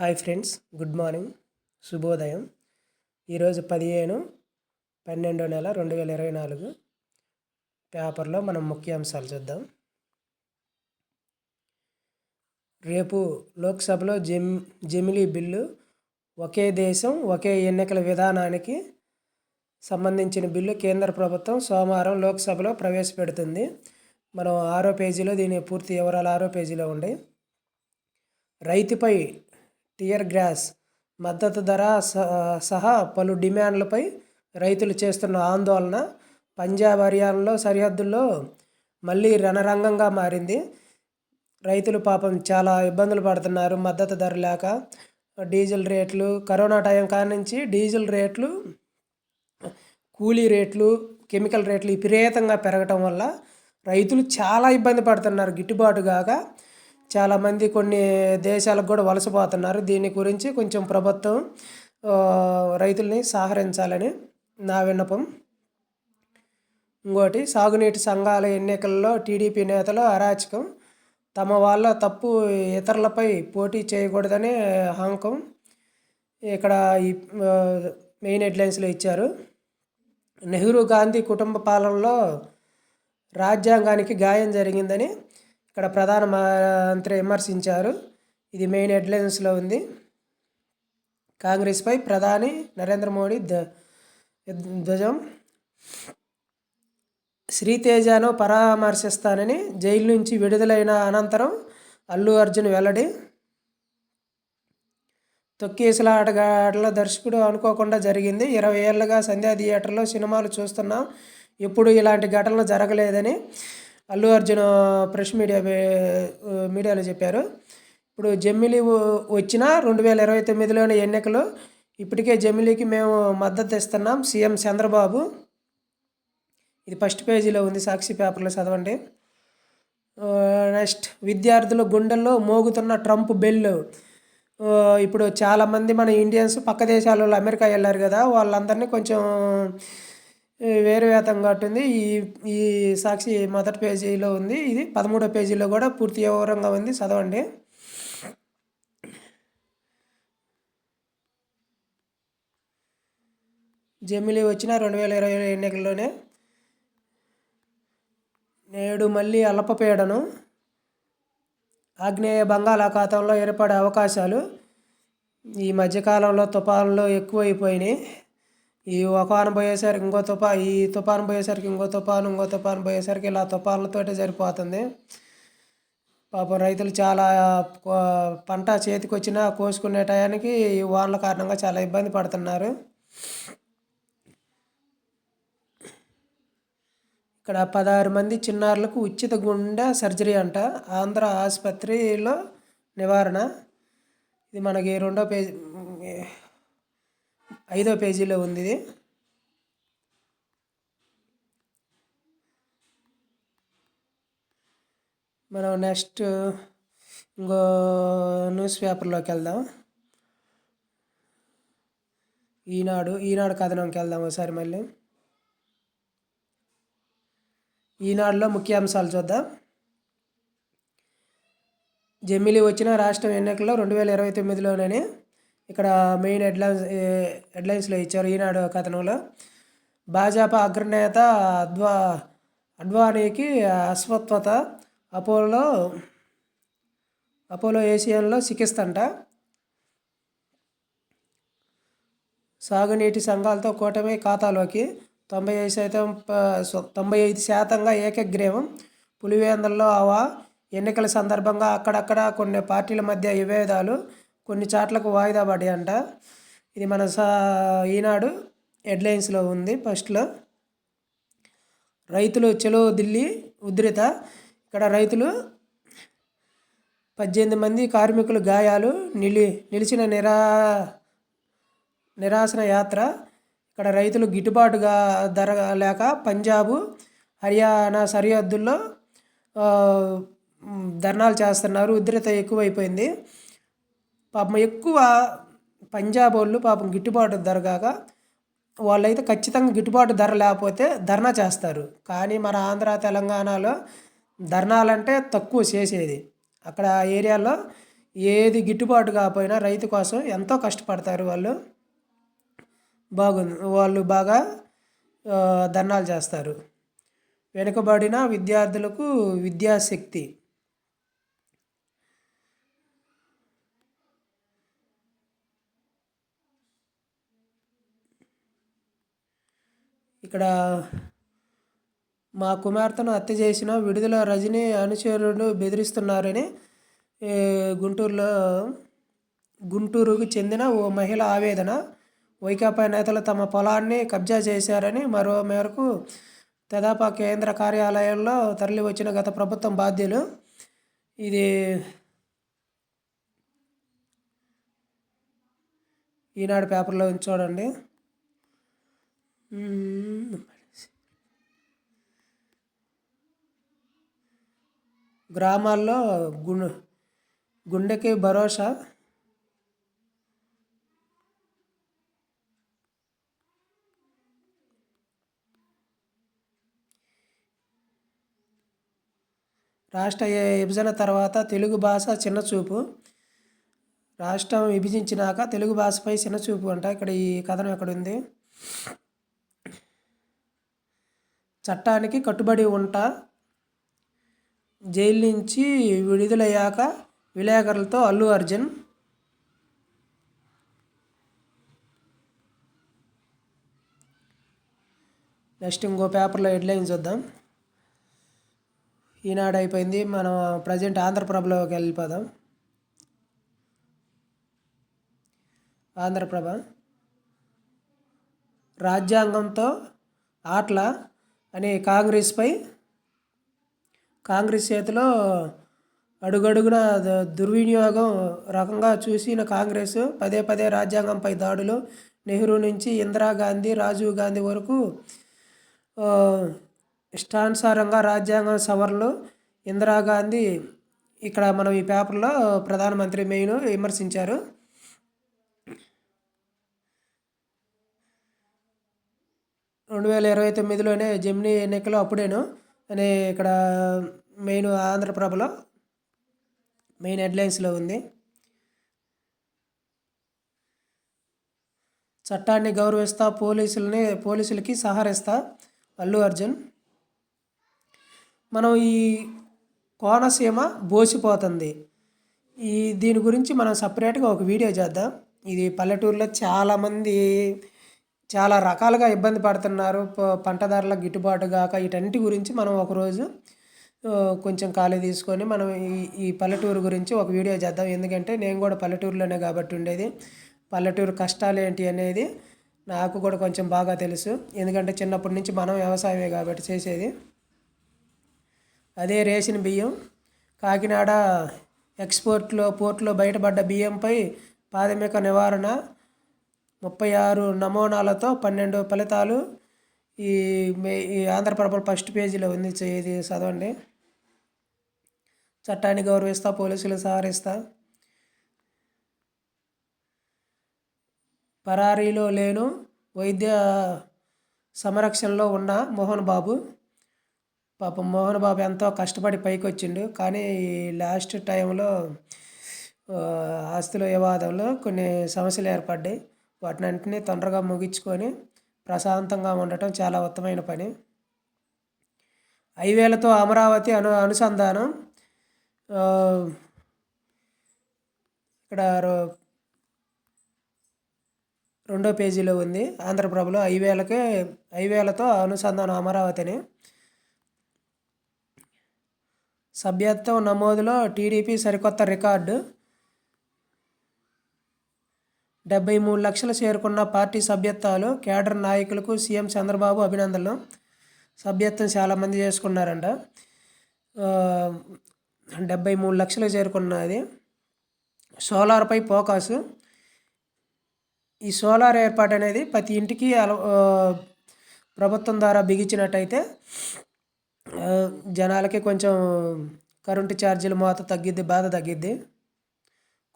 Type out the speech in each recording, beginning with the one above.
Hi friends good morning శుభోదయం. ఈరోజు పదిహేను పన్నెండో నెల రెండు వేల ఇరవై నాలుగు. పేపర్లో మనం ముఖ్యాంశాలు చూద్దాం. రేపు లోక్సభలో జెమ్ జమిలీ బిల్లు ఒకే దేశం ఒకే ఎన్నికల విధానానికి సంబంధించిన బిల్లు కేంద్ర ప్రభుత్వం సోమవారం లోక్సభలో ప్రవేశపెడుతుంది. మనం ఆరో పేజీలో దీని పూర్తి వివరాలు ఆరో పేజీలో ఉండే. రైతుపై టియర్ గ్యాస్ మద్దతు ధర సహా పలు డిమాండ్లపై రైతులు చేస్తున్న ఆందోళన పంజాబ్ హర్యానాలో సరిహద్దుల్లో మళ్ళీ రణరంగంగా మారింది. రైతులు పాపం చాలా ఇబ్బందులు పడుతున్నారు. మద్దతు ధర లేక డీజిల్ రేట్లు కరోనా టైం కానించి డీజిల్ రేట్లు కూలీ రేట్లు కెమికల్ రేట్లు విపరీతంగా పెరగటం వల్ల రైతులు చాలా ఇబ్బంది పడుతున్నారు. గిట్టుబాటు కాక చాలామంది కొన్ని దేశాలకు కూడా వలసపోతున్నారు. దీని గురించి కొంచెం ప్రభుత్వం రైతుల్ని సహకరించాలని నా విన్నపం. ఇంకోటి సాగునీటి సంఘాల ఎన్నికల్లో టీడీపీ నేతలు అరాచకం. తమ వాళ్ళ తప్పు ఇతరులపై పోటీ చేయకూడదని హాంకం ఇక్కడ ఈ మెయిన్ హెడ్లైన్స్లో ఇచ్చారు. నెహ్రూ గాంధీ కుటుంబ పాలనలో రాజ్యాంగానికి గాయం జరిగిందని ఇక్కడ ప్రధాన మంత్రి విమర్శించారు. ఇది మెయిన్ హెడ్లైన్స్లో ఉంది. కాంగ్రెస్పై ప్రధాని నరేంద్ర మోడీ ధ్వజం. శ్రీతేజను పరామర్శిస్తానని జైలు నుంచి విడుదలైన అనంతరం అల్లు అర్జున్ వెల్లడి. తొక్కేసుల తొక్కేసులాటగాట్ల దర్శకుడు అనుకోకుండా జరిగింది. ఇరవై ఏళ్ళుగా సంధ్యా థియేటర్లో సినిమాలు చూస్తున్నాం. ఎప్పుడు ఇలాంటి ఘటనలు జరగలేదని అల్లు అర్జున్ ప్రెస్ మీడియా మీడియాలో చెప్పారు. ఇప్పుడు జమ్మిలి వచ్చిన రెండు వేల ఇరవై తొమ్మిదిలోని ఎన్నికలు ఇప్పటికే జమ్మిలీకి మేము మద్దతు ఇస్తున్నాం సీఎం చంద్రబాబు. ఇది ఫస్ట్ పేజీలో ఉంది సాక్షి పేపర్లో చదవండి. నెక్స్ట్ విద్యార్థుల గుండెల్లో మోగుతున్న ట్రంప్ బెల్ ఇప్పుడు చాలామంది మన ఇండియన్స్ పక్క దేశాలలో అమెరికా వెళ్ళారు కదా వాళ్ళందరినీ కొంచెం వేరే వేతంగా ఉంటుంది ఈ ఈ సాక్షి మొదటి పేజీలో ఉంది. ఇది పదమూడో పేజీలో కూడా పూర్తి వివరంగా ఉంది. చదవండి. జమిలీ వచ్చిన రెండు వేల ఇరవై ఎన్నికల్లోనే నేడు మళ్ళీ అల్పపీడనం ఆగ్నేయ బంగాళాఖాతంలో ఏర్పడే అవకాశాలు ఈ మధ్యకాలంలో తుఫాన్లు ఎక్కువైపోయినాయి. ఈ తుఫాను పోయేసరికి ఇంకో తుఫా ఈ తుఫాను పోయేసరికి ఇంకో తుఫాను ఇంకో తుఫాను పోయేసరికి ఇలా తుఫాన్లతోటే సరిపోతుంది. పాపం రైతులు చాలా పంట చేతికి వచ్చినా కోసుకునే టయానికి ఈ వానల కారణంగా చాలా ఇబ్బంది పడుతున్నారు. ఇక్కడ పదహారు మంది చిన్నారులకు ఉచిత గుండె సర్జరీ అంట. ఆంధ్ర ఆసుపత్రిలో నివారణ. ఇది మనకి రెండో పేజీ ఐదో పేజీలో ఉంది ఇది. మనం నెక్స్ట్ ఇంకో న్యూస్ పేపర్లోకి వెళ్దాం. ఈనాడు ఈనాడు కథనంకి వెళ్దాం ఒకసారి మళ్ళీ. ఈనాడులో ముఖ్యాంశాలు చూద్దాం. జమిలీ వచ్చిన రాష్ట్రం ఎన్నికల్లో రెండు వేల ఇరవై తొమ్మిదిలోనే ఇక్కడ మెయిన్ హెడ్లైన్స్ హెడ్లైన్స్లో ఇచ్చారు ఈనాడు కథనంలో భాజపా అగ్రనేత అద్వా అడ్వానీకి అస్వత్వత అపోలో అపోలో ఏషియన్లో చికిత్స అంట సాగునీటి సంఘాలతో కూటమి ఖాతాలోకి తొంభై ఐదు శాతం తొంభై ఐదు శాతంగా ఏకగ్రీవం. పులివేందల్లో అవా ఎన్నికల సందర్భంగా అక్కడక్కడ కొన్ని పార్టీల మధ్య విభేదాలు కొన్ని చాట్లకు వాయిదా పడి అంట ఇది మన సా ఈనాడు హెడ్లైన్స్లో ఉంది ఫస్ట్లో. రైతులు చెలో ఢిల్లీ ఉద్రిత ఇక్కడ రైతులు పద్దెనిమిది మంది కార్మికులు గాయాలు నిలి నిలిచిన నిరా నిరాశన యాత్ర. ఇక్కడ రైతులు గిట్టుబాటుగా ధర లేక పంజాబు హర్యానా సరిహద్దుల్లో ధర్నాలు చేస్తున్నారు. ఉద్రిత ఎక్కువైపోయింది. పాపం ఎక్కువ పంజాబ్ వాళ్ళు పాపం గిట్టుబాటు ధర కాక వాళ్ళైతే ఖచ్చితంగా గిట్టుబాటు ధర లేకపోతే ధర్నా చేస్తారు. కానీ మన ఆంధ్ర తెలంగాణలో ధర్నాలంటే తక్కువ చేసేది. అక్కడ ఏరియాలో ఏది గిట్టుబాటు కాకపోయినా రైతు కోసం ఎంతో కష్టపడతారు వాళ్ళు. బాగుంది. వాళ్ళు బాగా ధర్నాలు చేస్తారు. వెనుకబడిన విద్యార్థులకు విద్యాశక్తి. ఇక్కడ మా కుమార్తెను హత్య చేసిన విడుదల రజని అనుచరులు బెదిరిస్తున్నారని గుంటూరులో గుంటూరుకు చెందిన ఓ మహిళ ఆవేదన. వైకాపా నేతలు తమ పొలాన్ని కబ్జా చేశారని మరో మేరకు తెదాపా కేంద్ర కార్యాలయంలో తరలి వచ్చిన గత ప్రభుత్వం బాధ్యులు. ఇది ఈనాడు పేపర్లో చూడండి. Mm, గ్రామాల్లో గుండె గుండెకి భరోసా? రాష్ట్ర విభజన తర్వాత తెలుగు భాష చిన్నచూపు. రాష్ట్రం విభజించినాక తెలుగు భాషపై చిన్నచూపు అంట. ఇక్కడ ఈ కథనం ఎక్కడ ఉంది చట్టానికి కట్టుబడి ఉంటా. జైలు నుంచి విడుదలయ్యాక విలేకరులతో అల్లు అర్జున్ నెక్స్ట్ ఇంకో పేపర్లో హెడ్లైన్ చూద్దాం. ఈనాడు అయిపోయింది మనం ప్రజెంట్ ఆంధ్రప్రభలోకి వెళ్ళిపోదాం. ఆంధ్రప్రభ రాజ్యాంగంతో ఆటల అని కాంగ్రెస్పై కాంగ్రెస్ చేతిలో అడుగడుగున దుర్వినియోగం రకంగా చూసిన కాంగ్రెస్ పదే పదే రాజ్యాంగంపై దాడులు నెహ్రూ నుంచి ఇందిరాగాంధీ రాజీవ్ గాంధీ వరకు ఇష్టానుసారంగా రాజ్యాంగం సవరణలు ఇందిరాగాంధీ ఇక్కడ మనం ఈ పేపర్లో ప్రధానమంత్రి మెయిన్ విమర్శించారు. రెండు వేల ఇరవై తొమ్మిదిలోనే జమినీ ఎన్నికలు అప్పుడేను. అని ఇక్కడ మెయిన్ ఆంధ్రప్రభలో మెయిన్ హెడ్లైన్స్లో ఉంది. చట్టాన్ని గౌరవిస్తా పోలీసులని పోలీసులకి సహరిస్తా అల్లు అర్జున్. మనం ఈ కోనసీమ బోసిపోతుంది. ఈ దీని గురించి మనం సపరేట్గా ఒక వీడియో చేద్దాం. ఇది పల్లెటూరులో చాలామంది చాలా రకాలుగా ఇబ్బంది పడుతున్నారు. పంటదారుల గిట్టుబాటు కాక వీటన్నిటి గురించి మనం ఒకరోజు కొంచెం ఖాళీ తీసుకొని మనం ఈ ఈ పల్లెటూరు గురించి ఒక వీడియో చేద్దాం. ఎందుకంటే నేను కూడా పల్లెటూరులోనే కాబట్టి ఉండేది. పల్లెటూరు కష్టాలు ఏంటి అనేది నాకు కూడా కొంచెం బాగా తెలుసు. ఎందుకంటే చిన్నప్పటి నుంచి మనం వ్యవసాయమే కాబట్టి చేసేది. అదే రేషన్ బియ్యం. కాకినాడ ఎక్స్పోర్ట్లో పోర్ట్లో బయటపడ్డ బియ్యంపై ప్రాథమిక నివారణ ముప్పై ఆరు నమూనాలతో పన్నెండు ఫలితాలు ఈ ఈ ఆంధ్రప్రభ ఫస్ట్ పేజీలో ఉంది ఇది చదవండి. చట్టాన్ని గౌరవిస్తా పోలీసులు సహరిస్తా పరారీలో లేను వైద్య సంరక్షణలో ఉన్న మోహన్ బాబు. పాపం మోహన్ బాబు ఎంతో కష్టపడి పైకి వచ్చిండు కానీ లాస్ట్ టైంలో ఆస్తుల వివాదంలో కొన్ని సమస్యలు ఏర్పడ్డాయి. వాటిని తొందరగా ముగించుకొని ప్రశాంతంగా ఉండటం చాలా ఉత్తమైన పని. హైవేలతో అమరావతి అను అనుసంధానం. ఇక్కడ రెండో పేజీలో ఉంది. ఆంధ్రప్రభలో హైవేలకే హైవేలతో అనుసంధానం అమరావతిని. సభ్యత్వం నమోదులో టీడీపీ సరికొత్త రికార్డు. డెబ్బై మూడు లక్షలు చేరుకున్న పార్టీ సభ్యత్వాలు కేడర్ నాయకులకు సీఎం చంద్రబాబు అభినందనలు. సభ్యత్వం చాలామంది చేసుకున్నారంట. డెబ్బై మూడు లక్షలు చేరుకున్నది. సోలార్పై ఫోకస్. ఈ సోలార్ ఏర్పాటు అనేది ప్రతి ఇంటికి ప్రభుత్వం ద్వారా బిగించినట్టయితే జనాలకి కొంచెం కరెంటు ఛార్జీలు మోత తగ్గిద్ది బాధ తగ్గిద్ది.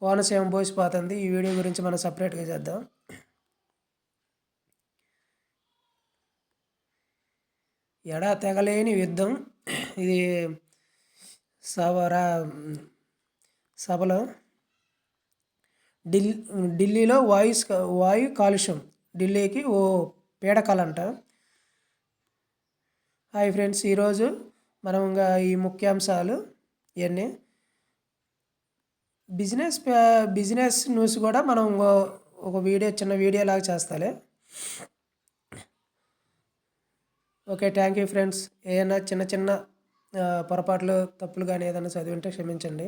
కోనసీమ పోసిపోతుంది ఈ వీడియో గురించి మనం సపరేట్గా చేద్దాం. ఎడా తెగలేని యుద్ధం. ఇది సవరా సభలో ఢిల్లీ ఢిల్లీలో వాయు వాయు కాలుష్యం. ఢిల్లీకి ఓ పీడకలంట. హాయ్ ఫ్రెండ్స్ ఈరోజు మనం ఇంకా ఈ ముఖ్యాంశాలు ఇవన్నీ బిజినెస్ బిజినెస్ న్యూస్ కూడా మనం ఒక వీడియో చిన్న వీడియో లాగా చేస్తాలే. Okay thank you friends. ఏదైనా చిన్న చిన్న పొరపాట్లు తప్పులు కానీ ఏదైనా చదివి ఉంటే క్షమించండి.